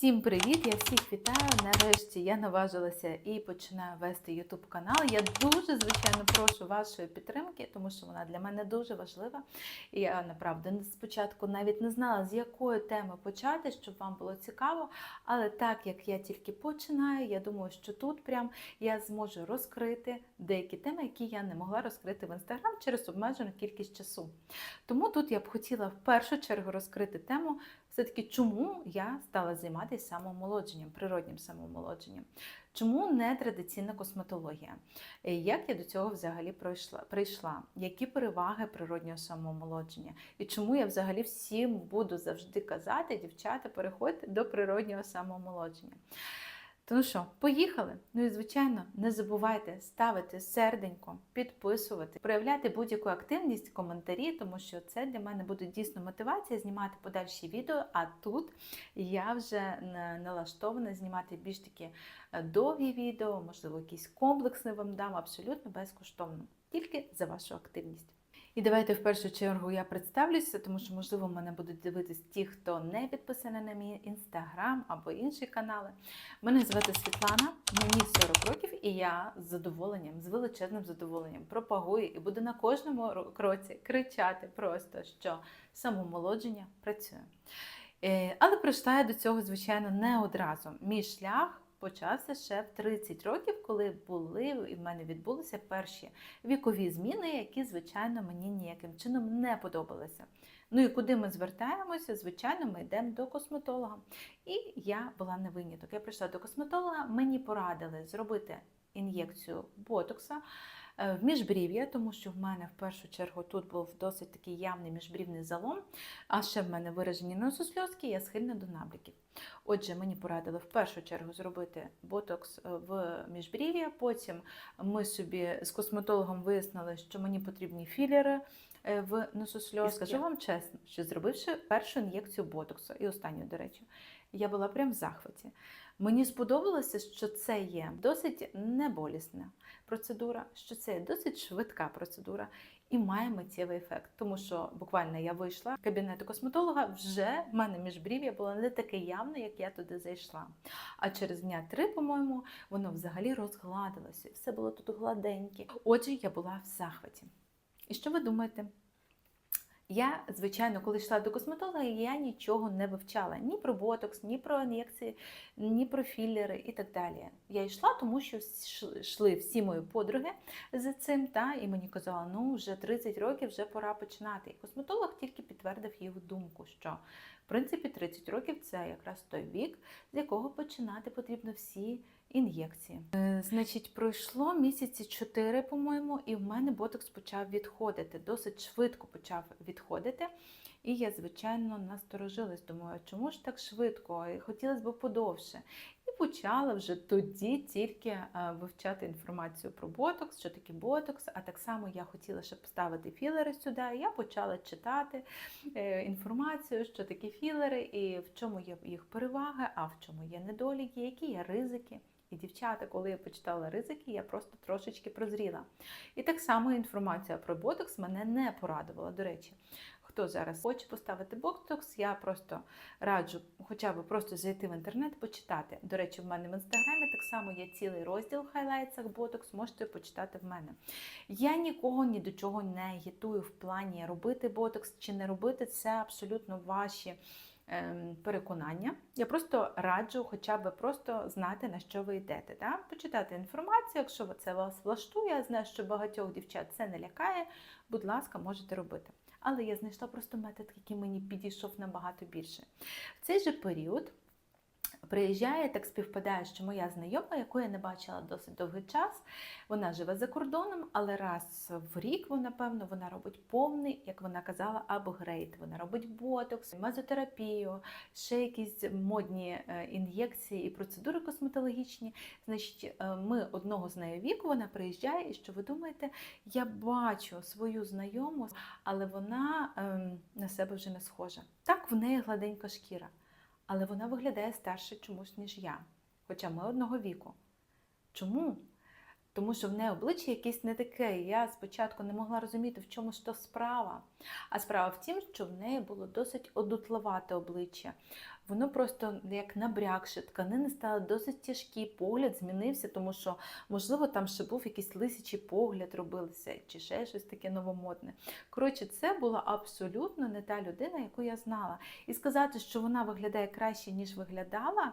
Всім привіт! Я всіх вітаю. Нарешті я наважилася і починаю вести YouTube канал. Я дуже звичайно прошу вашої підтримки, тому що вона для мене дуже важлива. І я направду спочатку навіть не знала, з якої теми почати, щоб вам було цікаво. Але так як я тільки починаю, я думаю, що тут прям я зможу розкрити деякі теми, які я не могла розкрити в інстаграм через обмежену кількість часу. Тому тут я б хотіла в першу чергу розкрити тему все-таки, чому я стала займатися самоомолодженням, природнім самоомолодженням. Чому не традиційна косметологія? Як я до цього взагалі пройшла, прийшла? Які переваги природнього самоомолодження? І чому я взагалі всім буду завжди казати, дівчата, переходьте до природнього самоомолодження? То ну що, поїхали? Ну і звичайно, не забувайте ставити серденько, підписувати, проявляти будь-яку активність, коментарі, тому що це для мене буде дійсно мотивація знімати подальші відео. А тут я вже налаштована знімати більш такі е, довгі відео, можливо, якісь комплексні вам дам абсолютно безкоштовно, тільки за вашу активність. І давайте в першу чергу я представлюся, тому що, можливо, мене будуть дивитись ті, хто не підписаний на мій інстаграм або інші канали. Мене звати Світлана, мені 40 років, і я з задоволенням, з величезним задоволенням пропагую і буду на кожному кроці кричати просто, що самомолодження працює. Е, Але прийшла до цього, звичайно, не одразу. Мій шлях почався ще в 30 років, коли були і в мене відбулися перші вікові зміни, які, звичайно, мені ніяким чином не подобалися. Ну і куди ми звертаємося? Звичайно, ми йдемо до косметолога. І я була не виняток. Я прийшла до косметолога, мені порадили зробити ін'єкцію ботокса в міжбрів'я, тому що в мене в першу чергу тут був досить такий явний міжбрівний залом, а ще в мене виражені нососльозки, я схильна до набряків. Отже, мені порадили в першу чергу зробити ботокс в міжбрів'я. Потім ми собі з косметологом вияснили, що мені потрібні філери в нососльозки. І скажу вам чесно, що зробивши першу ін'єкцію ботоксу, і останню, до речі, я була прям в захваті. Мені сподобалося, що це є досить неболісна процедура, що це є досить швидка процедура і має миттєвий ефект. Тому що буквально я вийшла з кабінету косметолога, вже в мене міжбрів'я було не таке явне, як я туди зайшла. А через дня три, по-моєму, воно взагалі розгладилося. Все було тут гладеньке. Отже, я була в захваті. І що ви думаєте? Я, звичайно, коли йшла до косметолога, я нічого не вивчала ні про ботокс, ні про ін'єкції, ні про філери і так далі. Я йшла, тому що йшли всі мої подруги за цим, та, і мені казали, ну вже 30 років, вже пора починати. І косметолог тільки підтвердив їх думку, що в принципі 30 років це якраз той вік, з якого починати потрібно всі ін'єкції. Е, значить, пройшло місяці 4, по-моєму, і в мене ботокс почав відходити. Досить швидко почав відходити. І я, звичайно, насторожилась. Думаю, чому ж так швидко? Хотілося б подовше. І почала вже тоді тільки е, вивчати інформацію про ботокс, що таке ботокс. А так само я хотіла ще поставити філери сюди. І я почала читати е, інформацію, що такі філери, і в чому є їх переваги, а в чому є недоліки, які є ризики. І дівчата, коли я почитала ризики, я просто трошечки прозріла. І так само інформація про ботокс мене не порадувала. До речі, хто зараз хоче поставити ботокс, я просто раджу хоча б просто зайти в інтернет, почитати. До речі, в мене в інстаграмі так само є цілий розділ в хайлайтсах ботокс, можете почитати в мене. Я нікого ні до чого не агітую в плані робити ботокс чи не робити, це абсолютно ваші. Переконання. Я просто раджу хоча б просто знати, на що ви йдете. Да? Почитати інформацію, якщо це вас влаштує, я знаю, що багатьох дівчат це не лякає, будь ласка, можете робити. Але я знайшла просто метод, який мені підійшов набагато більше. В цей же період приїжджає, так співпадає, що моя знайома, яку я не бачила досить довгий час, вона живе за кордоном, але раз в рік, вона, певно, вона робить повний, як вона казала, апгрейд. Вона робить ботокс, мезотерапію, ще якісь модні е, ін'єкції і процедури косметологічні. Значить, е, ми одного з нею віку вона приїжджає, і що ви думаєте, я бачу свою знайому, але вона ем, на себе вже не схожа. Так, в неї гладенька шкіра але вона виглядає старше чомусь, ніж я, хоча ми одного віку. Чому? Тому що в неї обличчя якесь не таке. Я спочатку не могла розуміти, в чому ж то справа. А справа в тім, що в неї було досить одутловате обличчя. Воно просто як набрякше, тканини стали досить тяжкі, погляд змінився, тому що, можливо, там ще був якийсь лисячий погляд робилися, чи ще щось таке новомодне. Коротше, це була абсолютно не та людина, яку я знала. І сказати, що вона виглядає краще, ніж виглядала.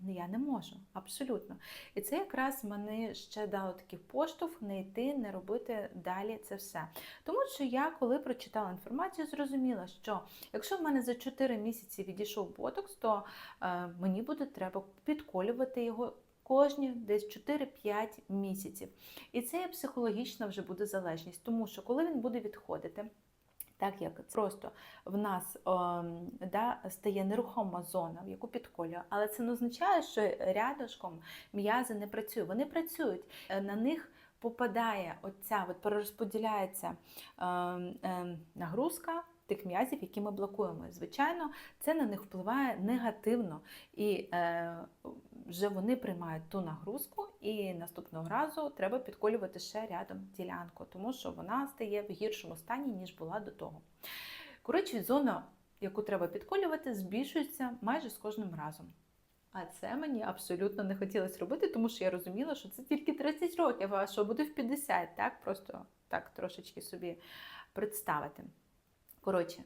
Ну, Я не можу, абсолютно. І це якраз мене ще дало такий поштовх не йти, не робити далі це все. Тому що я, коли прочитала інформацію, зрозуміла, що якщо в мене за 4 місяці відійшов ботокс, то е, мені буде треба підколювати його кожні десь 4-5 місяців. І це психологічна вже буде залежність, тому що коли він буде відходити. Так як просто в нас о, да, стає нерухома зона, в яку підколює, але це не означає, що рядышком м'язи не працюють. Вони працюють, Е, на них попадає оця, от перерозподіляється е, е, нагрузка тих м'язів, які ми блокуємо. Звичайно, це на них впливає негативно, і е, вже вони приймають ту нагрузку, і наступного разу треба підколювати ще рядом ділянку, тому що вона стає в гіршому стані, ніж була до того. Коротше, зона, яку треба підколювати, збільшується майже з кожним разом. А це мені абсолютно не хотілося робити, тому що я розуміла, що це тільки 30 років, а що буде в 50, так? Просто так трошечки собі представити. Коротше,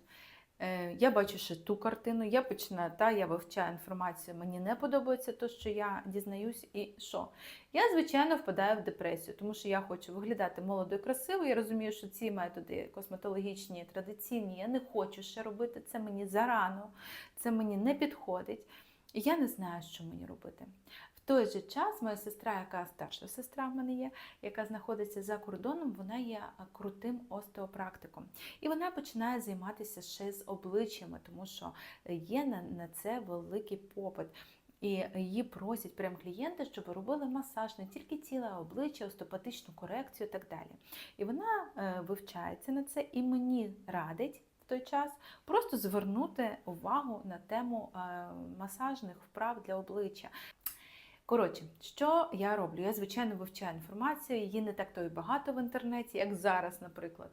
е, я бачу ще ту картину, я починаю, та, я вивчаю інформацію, мені не подобається те, що я дізнаюсь, і що? Я, звичайно, впадаю в депресію, тому що я хочу виглядати молодо і красиво. Я розумію, що ці методи косметологічні, традиційні, я не хочу ще робити. Це мені зарано, це мені не підходить. І я не знаю, що мені робити. Той же час моя сестра, яка старша сестра в мене є, яка знаходиться за кордоном, вона є крутим остеопрактиком. І вона починає займатися ще з обличчями, тому що є на, це великий попит. І її просять прям клієнти, щоб робили масаж не тільки тіла, а обличчя, остеопатичну корекцію і так далі. І вона е, вивчається на це і мені радить той час просто звернути увагу на тему е, масажних вправ для обличчя. Коротше, що я роблю? Я, звичайно, вивчаю інформацію, її не так то і багато в інтернеті, як зараз, наприклад.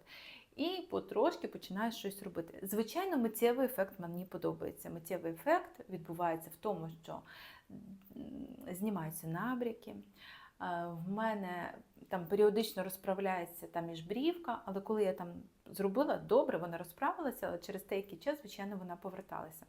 І потрошки починаю щось робити. Звичайно, миттєвий ефект мені подобається. Миттєвий ефект відбувається в тому, що знімаються набряки. В мене там періодично розправляється там міжбрівка, але коли я там зробила добре, вона розправилася, але через деякий час, звичайно, вона поверталася.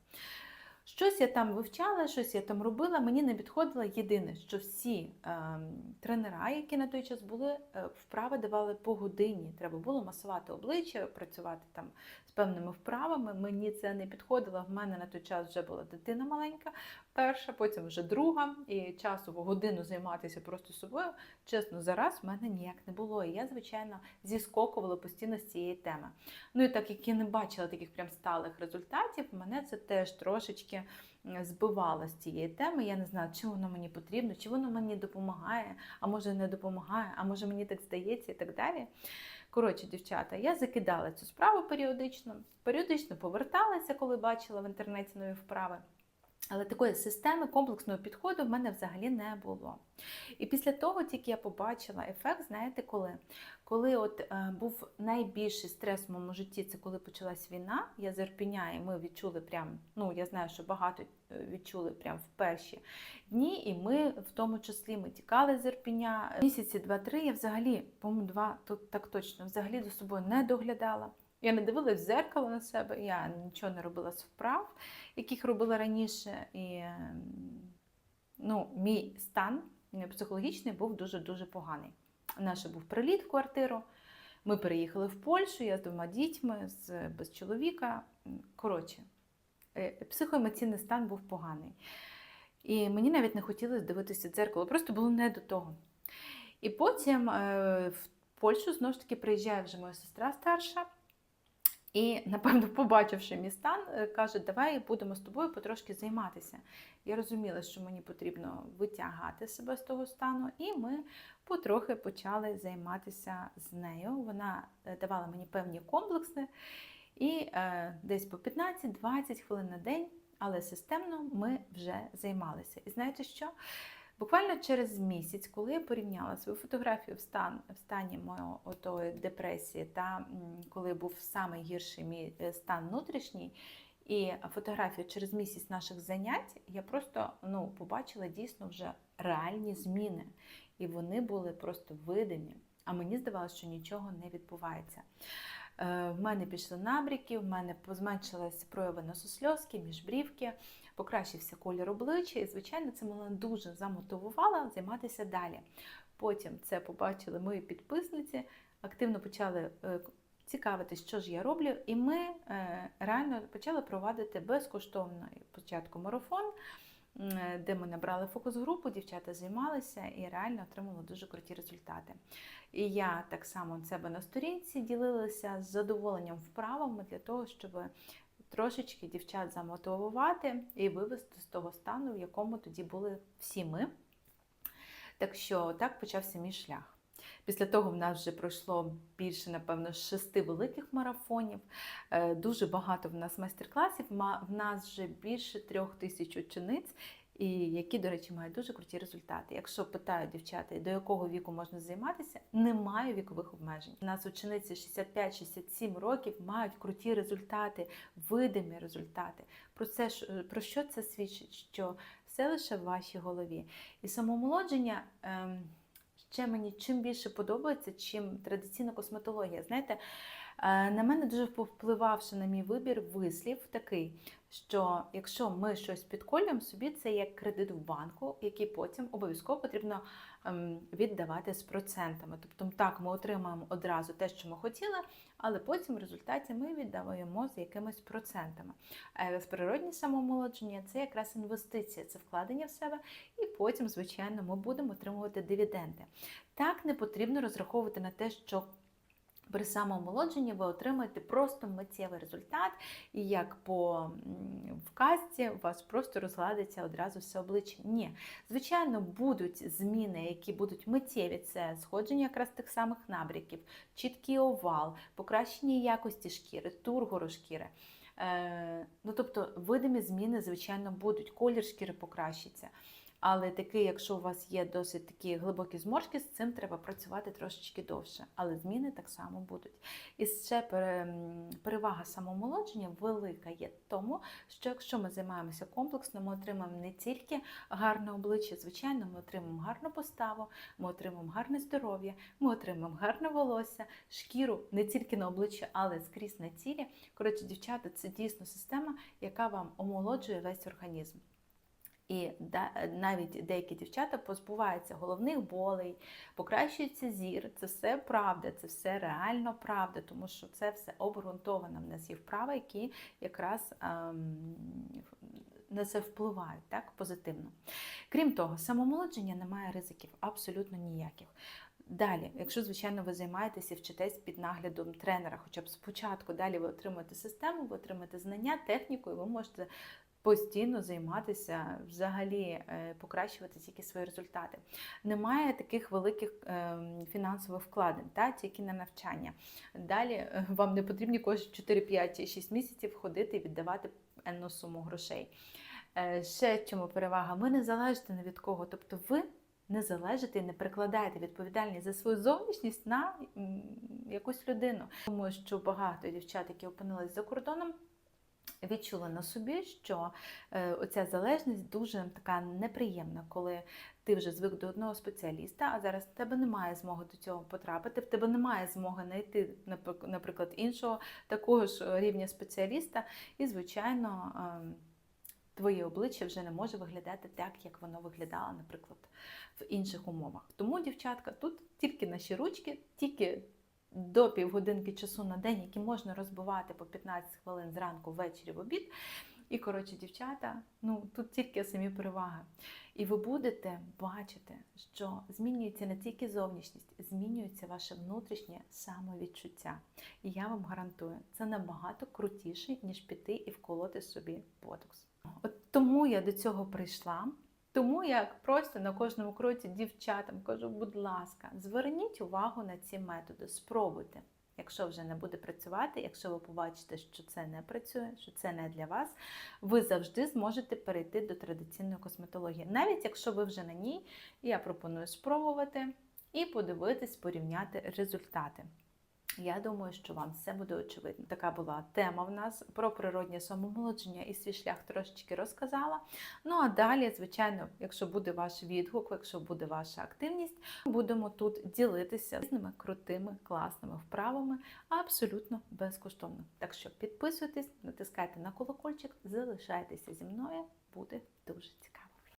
Щось я там вивчала, щось я там робила, мені не підходило єдине, що всі е, тренера, які на той час були, е, вправи давали по годині. Треба було масувати обличчя, працювати там певними вправами. Мені це не підходило. В мене на той час вже була дитина маленька, перша, потім вже друга, і часу в годину займатися просто собою. Чесно, зараз в мене ніяк не було. І я, звичайно, зіскокувала постійно з цієї теми. Ну і так як я не бачила таких прям сталих результатів, мене це теж трошечки збивало з цієї теми. Я не знаю, чи воно мені потрібно, чи воно мені допомагає, а може не допомагає, а може мені так здається і так далі. Коротше, дівчата, я закидала цю справу періодично, періодично поверталася, коли бачила в інтернеті нові вправи. Але такої системи комплексного підходу в мене взагалі не було. І після того тільки я побачила ефект, знаєте коли? Коли от е, був найбільший стрес в моєму житті, це коли почалась війна, я з Ірпіня, і ми відчули прям, ну я знаю, що багато відчули прям в перші дні, і ми в тому числі ми тікали з Ірпіня. Місяці два-три я взагалі, по-моєму, два тут так точно, взагалі до собою не доглядала. Я не дивилась в зеркало на себе, я нічого не робила з вправ, яких робила раніше. І ну, мій стан психологічний був дуже-дуже поганий. У нас був приліт в квартиру. Ми переїхали в Польщу, я з двома дітьми, з, без чоловіка. Коротше, психоемоційний стан був поганий. І мені навіть не хотілося дивитися в дзеркало, просто було не до того. І потім в Польщу знову ж таки приїжджає вже моя сестра старша. І, напевно, побачивши мій стан, каже, давай будемо з тобою потрошки займатися. Я розуміла, що мені потрібно витягати себе з того стану, і ми потрохи почали займатися з нею. Вона давала мені певні комплекси, і е, десь по 15-20 хвилин на день, але системно ми вже займалися. І знаєте що? Буквально через місяць, коли я порівняла свою фотографію в, стан, в стані моєї депресії та коли був самий гірший мій е, стан внутрішній, і фотографію через місяць наших занять, я просто ну, побачила дійсно вже реальні зміни. І вони були просто видимі. А мені здавалося, що нічого не відбувається. Е, В мене пішли набріки, в мене зменшилися прояви нососльозки, міжбрівки, покращився колір обличчя, і, звичайно, це мене дуже замотивувало займатися далі. Потім це побачили мої підписниці, активно почали е, цікавитись, що ж я роблю, і ми е, реально почали проводити безкоштовний спочатку марафон. Де ми набрали фокус-групу, дівчата займалися і реально отримали дуже круті результати. І я так само себе на сторінці ділилася з задоволенням вправами для того, щоб трошечки дівчат замотивувати і вивести з того стану, в якому тоді були всі ми. Так що так почався мій шлях. Після того в нас вже пройшло більше, напевно, шести великих марафонів. Е, Дуже багато в нас майстер-класів. В нас вже більше трьох тисяч учениць, і які, до речі, мають дуже круті результати. Якщо питають дівчата, до якого віку можна займатися, немає вікових обмежень. У нас учениці 65-67 років мають круті результати, видимі результати. Про це ж- про що це свідчить? Що все лише в вашій голові. І самомолодження. ем, Ще мені чим більше подобається, чим традиційна косметологія. Знаєте, е, на мене дуже повпливавши на мій вибір вислів такий, що якщо ми щось підколюємо собі, це як кредит в банку, який потім обов'язково потрібно ем, віддавати з процентами. Тобто, так, ми отримаємо одразу те, що ми хотіли, але потім в результаті ми віддаємо з якимись процентами. А природні самомолодження це якраз інвестиція, це вкладення в себе, і потім, звичайно, ми будемо отримувати дивіденди. Так не потрібно розраховувати на те, що при самоомолодженні ви отримаєте просто миттєвий результат, і як по вказці у вас просто розгладиться одразу все обличчя. Ні, звичайно, будуть зміни, які будуть миттєві. Це сходження якраз тих самих набряків, чіткий овал, покращення якості шкіри, тургору шкіри. Е, ну, тобто, видимі зміни, звичайно, будуть, колір шкіри покращиться. Але такий, якщо у вас є досить такі глибокі зморшки, з цим треба працювати трошечки довше. Але зміни так само будуть. І ще перевага самомолодження велика є тому, що якщо ми займаємося комплексно, ми отримаємо не тільки гарне обличчя, звичайно, ми отримаємо гарну поставу, ми отримаємо гарне здоров'я, ми отримаємо гарне волосся, шкіру не тільки на обличчі, але скрізь на тілі. Коротше, дівчата, це дійсно система, яка вам омолоджує весь організм. І навіть деякі дівчата позбуваються головних болей, покращується зір. Це все правда, це все реально правда, тому що це все обґрунтовано. В нас є вправи, які якраз ем, на це впливають так, позитивно. Крім того, самомолодження не має ризиків абсолютно ніяких. Далі, якщо, звичайно, ви займаєтеся і вчитесь під наглядом тренера, хоча б спочатку, далі ви отримуєте систему, ви отримаєте знання, техніку, і ви можете постійно займатися, взагалі е, покращувати тільки свої результати. Немає таких великих ем, фінансових вкладень, та, тільки на навчання. Далі е, вам не потрібні кожні 4, 5, 6 місяців ходити і віддавати енну суму грошей. Е, Ще чому перевага? Ви не залежите ні від кого. Тобто ви не залежите і не перекладаєте відповідальність за свою зовнішність на якусь людину. Думаю, що багато дівчат, які опинились за кордоном, відчули на собі, що е, оця залежність дуже така неприємна, коли ти вже звик до одного спеціаліста, а зараз в тебе немає змоги до цього потрапити, в тебе немає змоги знайти, наприклад, іншого такого ж рівня спеціаліста, і, звичайно, ем, твоє обличчя вже не може виглядати так, як воно виглядало, наприклад, в інших умовах. Тому, дівчатка, тут тільки наші ручки, тільки до півгодинки часу на день, які можна розбивати по 15 хвилин зранку, ввечері, в обід. І, коротше, дівчата, ну тут тільки самі переваги. І ви будете бачити, що змінюється не тільки зовнішність, змінюється ваше внутрішнє самовідчуття. І я вам гарантую, це набагато крутіше, ніж піти і вколоти собі ботокс. От тому я до цього прийшла. Тому я просто на кожному кроці дівчатам кажу, будь ласка, зверніть увагу на ці методи, спробуйте. Якщо вже не буде працювати, якщо ви побачите, що це не працює, що це не для вас, ви завжди зможете перейти до традиційної косметології. Навіть якщо ви вже на ній, я пропоную спробувати і подивитись, порівняти результати. Я думаю, що вам все буде очевидно. Така була тема в нас про природнє самомолодження і свій шлях трошечки розказала. Ну а далі, звичайно, якщо буде ваш відгук, якщо буде ваша активність, будемо тут ділитися різними крутими, класними вправами абсолютно безкоштовно. Так що підписуйтесь, натискайте на колокольчик, залишайтеся зі мною, буде дуже цікаво.